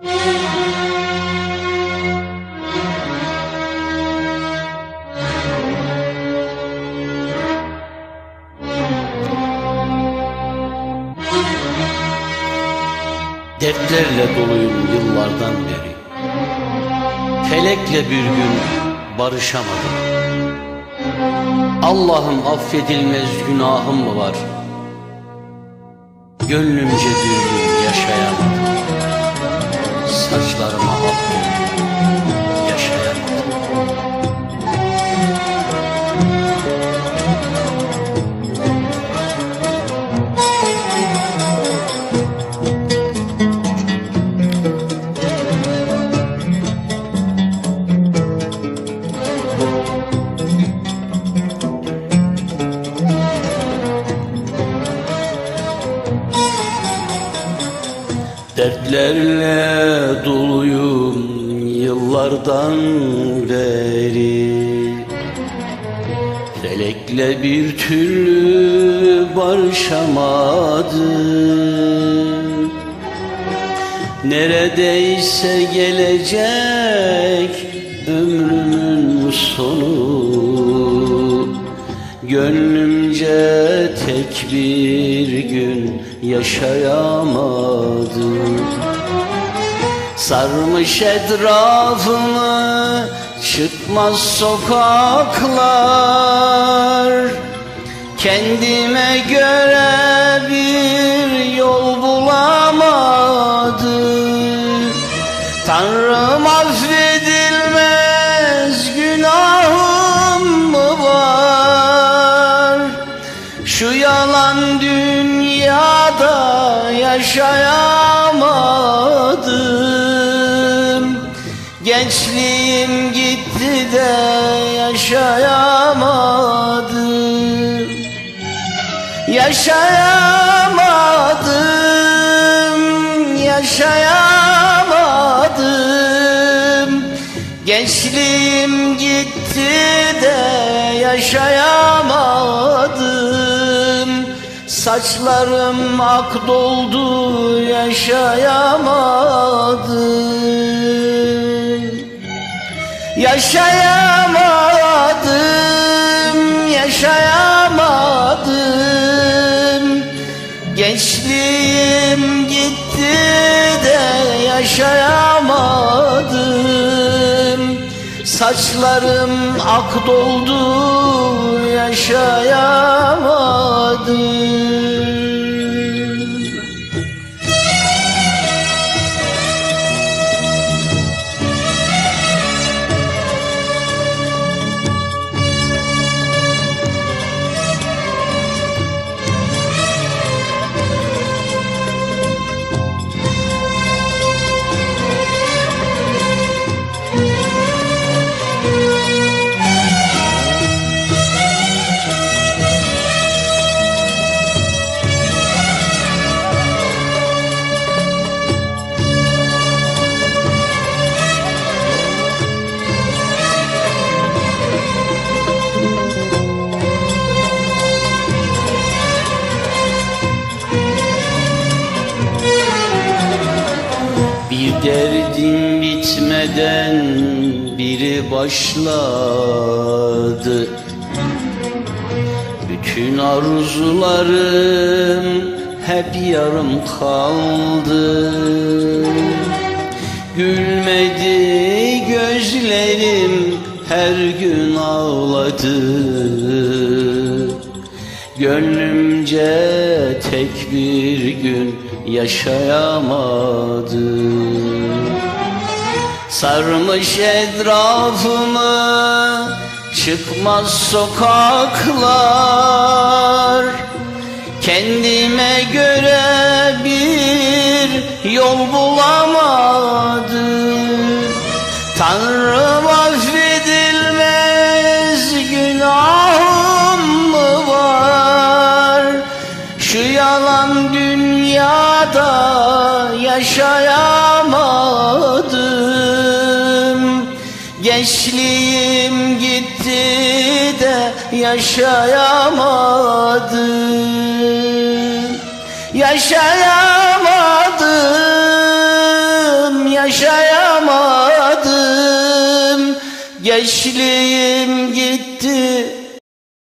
Dertlerle doluyum yıllardan beri. Felekle bir gün barışamadım. Allah'ım affedilmez günahım mı var? Gönlümce bir gün yaşayamadım Dertlerle doluyum yıllardan beri. Felekle bir türlü barışamadım. Neredeyse gelecek ömrümün sonu. Gönlümce tek bir yaşayamadım. Sarmış etrafımı çıkmaz sokaklar. Kendime göre bir yol bulamadım. Tanrım affedilmez dünyada yaşayamadım. Gençliğim gitti de yaşayamadım. Yaşayamadım, yaşayamadım. Gençliğim gitti de yaşayamadım Saçlarım ak doldu yaşayamadım Yaşayamadım, yaşayamadım. Gençliğim gitti de yaşayamadım. Saçlarım ak doldu yaşayamadım derdim bitmeden biri başladı. Bütün arzularım hep yarım kaldı. Gülmedi gözlerim her gün ağladı. Gönlümce tek bir gün yaşayamadım Sarmış etrafımı çıkmaz sokaklar. Kendime göre bir yol bulamadım yalan dünyada yaşayamadım. Gençliğim gitti de yaşayamadım. Yaşayamadım, yaşayamadım. Gençliğim gitti